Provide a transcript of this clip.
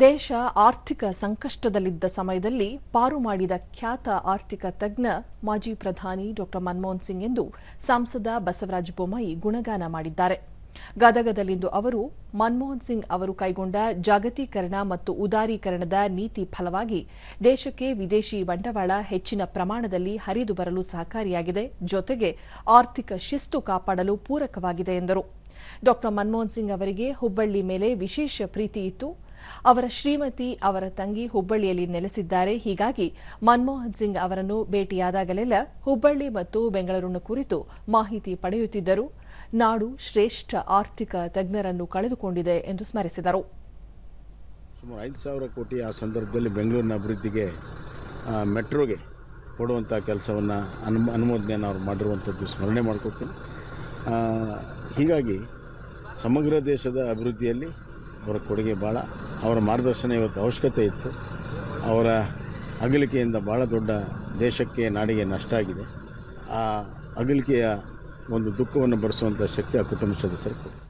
ದೇಶ ಆರ್ಥಿಕ ಸಂಕಷ್ಟದಲ್ಲಿದ್ದ ಸಮಯದಲ್ಲಿ ಪಾರು ಮಾಡಿದ ಖ್ಯಾತ ಆರ್ಥಿಕ ತಜ್ಞ ಮಾಜಿ ಪ್ರಧಾನಿ ಡಾ ಮನಮೋಹನ್ ಸಿಂಗ್ ಎಂದು ಸಂಸದ ಬಸವರಾಜ ಬೊಮ್ಮಾಯಿ ಗುಣಗಾನ ಮಾಡಿದ್ದಾರೆ. ಗದಗದಲ್ಲಿಂದು ಅವರು ಮನಮೋಹನ್ ಸಿಂಗ್ ಅವರು ಕೈಗೊಂಡ ಜಾಗತೀಕರಣ ಮತ್ತು ಉದಾರೀಕರಣದ ನೀತಿ ಫಲವಾಗಿ ದೇಶಕ್ಕೆ ವಿದೇಶಿ ಬಂಡವಾಳ ಹೆಚ್ಚಿನ ಪ್ರಮಾಣದಲ್ಲಿ ಹರಿದು ಬರಲು ಸಹಕಾರಿಯಾಗಿದೆ, ಜೊತೆಗೆ ಆರ್ಥಿಕ ಶಿಸ್ತು ಕಾಪಾಡಲು ಪೂರಕವಾಗಿದೆ ಎಂದರು. ಡಾ ಮನಮೋಹನ್ ಸಿಂಗ್ ಅವರಿಗೆ ಹುಬ್ಬಳ್ಳಿ ಮೇಲೆ ವಿಶೇಷ ಪ್ರೀತಿ ಇತ್ತು. ಅವರ ಶ್ರೀಮತಿ ಅವರ ತಂಗಿ ಹುಬ್ಬಳ್ಳಿಯಲ್ಲಿ ನೆಲೆಸಿದ್ದಾರೆ. ಹೀಗಾಗಿ ಮನಮೋಹನ್ ಸಿಂಗ್ ಅವರನ್ನು ಭೇಟಿಯಾದಾಗಲೆಲ್ಲ ಹುಬ್ಬಳ್ಳಿ ಮತ್ತು ಬೆಂಗಳೂರಿನ ಕುರಿತು ಮಾಹಿತಿ ಪಡೆಯುತ್ತಿದ್ದರು. ನಾಡು ಶ್ರೇಷ್ಠ ಆರ್ಥಿಕ ತಜ್ಞರನ್ನು ಕಳೆದುಕೊಂಡಿದೆ ಎಂದು ಸ್ಮರಿಸಿದರು. ಸುಮಾರು ಐದು ಸಾವಿರ ಕೋಟಿ ಆ ಸಂದರ್ಭದಲ್ಲಿ ಬೆಂಗಳೂರಿನ ಅಭಿವೃದ್ಧಿಗೆ ಮೆಟ್ರೋಗೆ ಕೊಡುವಂಥ ಕೆಲಸವನ್ನು ಅನು ಅನುಮೋದನೆಯನ್ನು ಅವ್ರು ಮಾಡಿರುವಂಥದ್ದು ಸ್ಮರಣೆ ಮಾಡ್ಕೊತೀನಿ. ಹೀಗಾಗಿ ಸಮಗ್ರ ದೇಶದ ಅಭಿವೃದ್ಧಿಯಲ್ಲಿ ಅವರ ಕೊಡುಗೆ ಭಾಳ ಅವರ ಮಾರ್ಗದರ್ಶನ ಇವತ್ತು ಅವಶ್ಯಕತೆ ಇತ್ತು. ಅವರ ಅಗಲಿಕೆಯಿಂದ ಭಾಳ ದೊಡ್ಡ ದೇಶಕ್ಕೆ ನಾಡಿಗೆ ನಷ್ಟ ಆಗಿದೆ. ಆ ಅಗಲಿಕೆಯ ಒಂದು ದುಃಖವನ್ನು ಭರಿಸುವಂಥ ಶಕ್ತಿ ಆ ಕುಟುಂಬ ಸದಸ್ಯರು